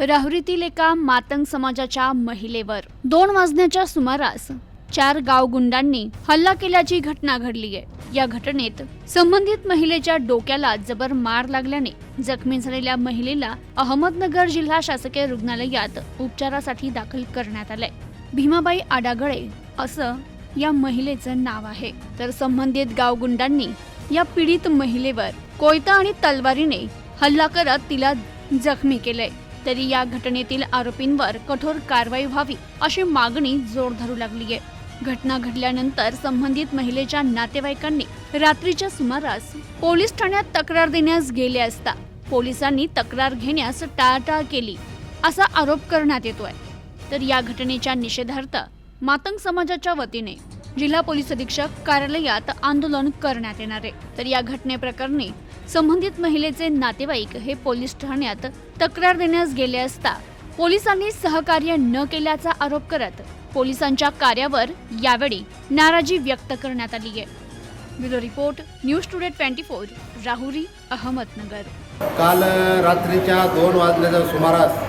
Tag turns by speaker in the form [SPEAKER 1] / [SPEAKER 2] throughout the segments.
[SPEAKER 1] राहुरीतील एका मातंग समाजाच्या महिलेवर. दोन वाजण्याच्या सुमारास चार गाव गुंडांनी हल्ला केल्याची घटना घडली आहे. या घटनेत संबंधित महिलेच्या डोक्याला जबर मार लागल्याने जखमी झालेल्या महिलेला अहमदनगर जिल्हा शासकीय रुग्णालयात उपचारासाठी दाखल करण्यात आलंय. भीमाबाई आडागळे असं या महिलेचं नाव आहे. तर संबंधित गावगुंडांनी या पीडित महिलेवर कोयता आणि तलवारीने हल्ला करत तिला जखमी केलंय. तरी या घटनेतील आरोपींवर कठोर कारवाई व्हावी अशी मागणी जोर धरू लागली आहे घटना घडल्यानंतर संबंधित महिलेच्या नातेवाईकांनी रात्रीच्या सुमारास पोलीस ठाण्यात तक्रार देण्यास गेले असता पोलिसांनी तक्रार घेण्यास टाळाटाळ केली असा आरोप करण्यात येतोय. तर या घटनेच्या निषेधार्थ मातंग समाजाच्या वतीने जिल्हा पोलीस अधीक्षक कार्यालयात आंदोलन करण्यात येणार आहे. तर या घटनेप्रकरणी संबंधित महिलेचे नातेवाईक हे पोलीस ठाण्यात तक्रार देण्यास गेले असता पोलिसांनी सहकार्य न केल्याचा आरोप करत पोलिसांच्या कार्यावर यावेळी नाराजी व्यक्त करण्यात आली आहे. Bureau report news today twenty four Rahuri Ahmednagar.
[SPEAKER 2] काल रात्रीच्या दोन वाजल्याच्या सुमारास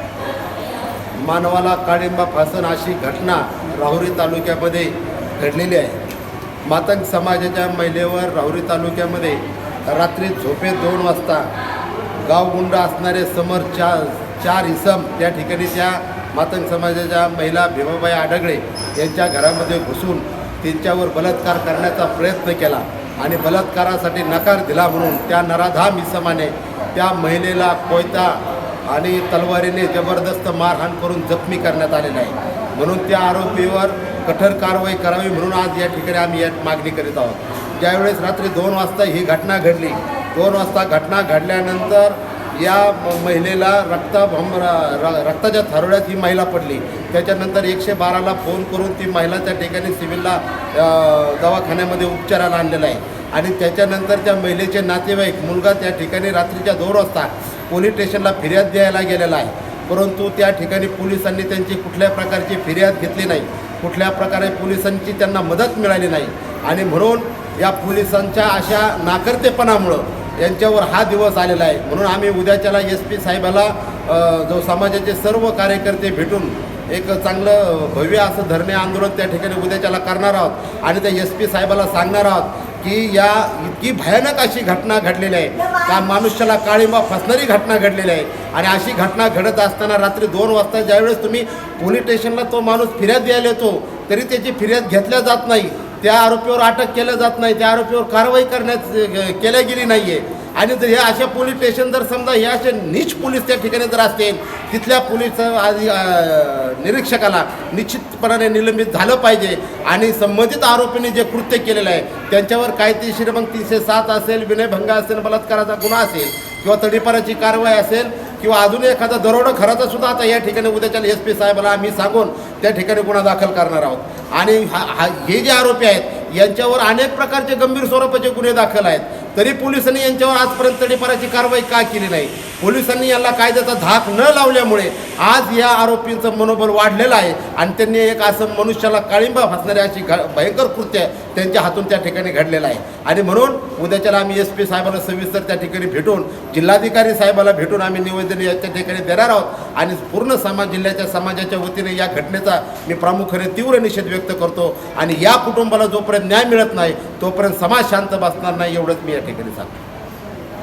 [SPEAKER 2] मानवाला काळिंबा फासन अशी घटना राहुरी तालुक्यामध्ये घडलेली आहे. मातंग समाजाच्या महिलेवर राहुरी तालुक्यामध्ये रात्री झोपे दोन वाजता गावगुंड असणारे समर चार चार इसम त्या ठिकाणी त्या मातंग समाजाच्या महिला भीमाबाई आडगळे यांच्या घरामध्ये घुसून त्यांच्यावर बलात्कार करण्याचा प्रयत्न केला आणि बलात्कारासाठी नकार दिला म्हणून त्या नराधाम इसमाने त्या महिलेला कोयता आणि तलवारीने जबरदस्त मारहाण करून जखमी करण्यात आलेला आहे. म्हणून त्या आरोपीवर कठोर कारवाई करावी म्हणून आज या ठिकाणी आम्ही या मागणी करीत आहोत. ज्यावेळेस रात्री दोन वाजता ही घटना घडली दोन वाजता घटना घडल्यानंतर या महिलेला रक्त रक्ताच्या थारोळ्यात ही महिला पडली. त्याच्यानंतर एकशे बाराला फोन करून ती महिला त्या ठिकाणी सिव्हिलला दवाखान्यामध्ये उपचाराला आणलेला आहे. आणि त्याच्यानंतर त्या महिलेचे नातेवाईक मुलगा त्या ठिकाणी रात्रीच्या दोन वाजता पोलीस स्टेशनला फिर्याद द्यायला गेलेला आहे. परंतु त्या ठिकाणी पोलिसांनी त्यांची कुठल्या प्रकारची फिर्याद घेतली नाही. कुठल्या प्रकारे पोलिसांची त्यांना मदत मिळाली नाही. आणि म्हणून या पोलिसांच्या अशा नाकर्तेपणामुळं यांच्यावर हा दिवस आलेला आहे. म्हणून आम्ही उद्याच्याला एस पी साहेबाला जो समाजाचे सर्व कार्यकर्ते भेटून एक चांगलं भव्य असं धरणे आंदोलन त्या ठिकाणी उद्याच्याला करणार आहोत. आणि त्या एस पी साहेबाला सांगणार आहोत की या इतकी भयानक अशी घटना घडलेली आहे. का मनुष्याला काळीमा फसणारी घटना घडलेली आहे. आणि अशी घटना घडत असताना रात्री दोन वाजता ज्यावेळेस तुम्ही पोलीस स्टेशनला तो माणूस फिर्याद द्यायला येतो तरी त्याची फिर्याद घेतल्या जात नाही. त्या आरोपीवर अटक केलं जात नाही. त्या आरोपीवर कारवाई करण्यात केल्या गेली नाही आहे आणि जर हे अशा पोलीस स्टेशन जर समजा हे असे नीच पोलीस त्या ठिकाणी जर असतील तिथल्या पोलीस निरीक्षकाला निश्चितपणाने निलंबित झालं पाहिजे. आणि संबंधित आरोपींनी जे कृत्य केलेलं आहे त्यांच्यावर कायदेशीर मग तीनशे सात असेल विनयभंग असेल बलात्काराचा गुन्हा असेल किंवा तडीपाराची कारवाई असेल किंवा अजून एखादा दरोडा खराचा सुद्धा आता या ठिकाणी उद्याच्या एस पी साहेबाला आम्ही सांगून त्या ठिकाणी गुन्हा दाखल करणार आहोत. आणि हा- हे जे आरोपी आहेत यांच्यावर अनेक प्रकारचे गंभीर स्वरूपाचे गुन्हे दाखल आहेत. तरी पोलिसांनी यांच्यावर आजपर्यंत तडीपाराची कारवाई का केली नाही? पोलिसांनी याला कायद्याचा धाक न लावल्यामुळे आज या आरोपींचं मनोबल वाढलेलं आहे आणि त्यांनी एक असं मनुष्याला काळिंबा फासणारी अशी घ भयंकर कृत्य त्यांच्या हातून त्या ठिकाणी घडलेलं आहे. आणि म्हणून उद्याच्याला आम्ही एस पी साहेबाला सविस्तर त्या ठिकाणी भेटून जिल्हाधिकारी साहेबाला भेटून आम्ही निवेदन त्या ठिकाणी देणार आहोत. आणि पूर्ण समाज जिल्ह्याच्या समाजाच्या वतीने या घटनेचा मी प्रामुख्याने तीव्र निषेध व्यक्त करतो आणि या कुटुंबाला जोपर्यंत न्याय मिळत नाही तोपर्यंत समाज शांत बसणार नाही एवढंच मी या ठिकाणी सांगतो.